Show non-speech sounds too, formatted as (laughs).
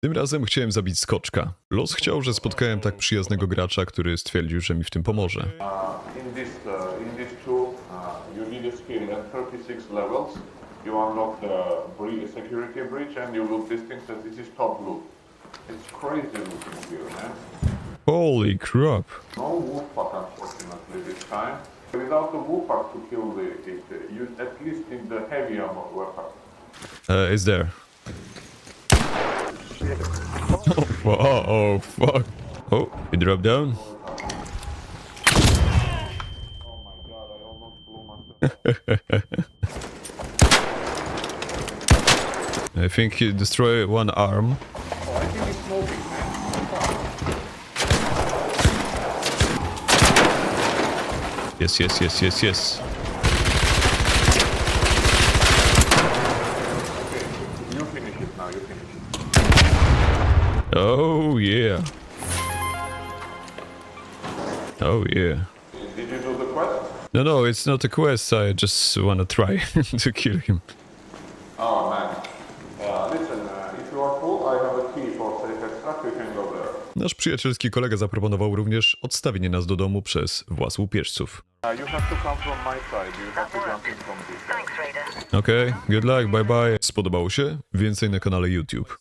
Tym razem chciałem zabić skoczka. Los chciał, że spotkałem tak przyjaznego gracza, który stwierdził, że mi w tym pomoże. Uh, in uh, in uh, you need a skill at 36 levels. You unlock the bre- security breach and you loot these things. And this is top loot. It's crazy looking here, man. Holy crap. No wolfpack, unfortunately, this time. Without the wolfpack to kill the, it, you at least need the heavy ammo weapon. Uh, is there? Oh, oh, fuck. Oh, he dropped down. Oh my god, I almost blew myself. I think he destroyed one arm. oh, I think it's smoking, man. Yes, yes, yes, yes, yes. Oh, yeah. Oh, yeah. Did you do the quest? No, no, it's not a quest. I just want to try (laughs) to kill him. Oh man. Uh, listen, uh, if you are full, I have a key for safe extract. You can go there. Nasz przyjacielski kolega zaproponował również odstawienie nas do domu przez włas łupieżców. Uh, you have to come from my side. You have to jump in from this side. Okej, good luck, bye bye. Spodobało się? Więcej na kanale YouTube.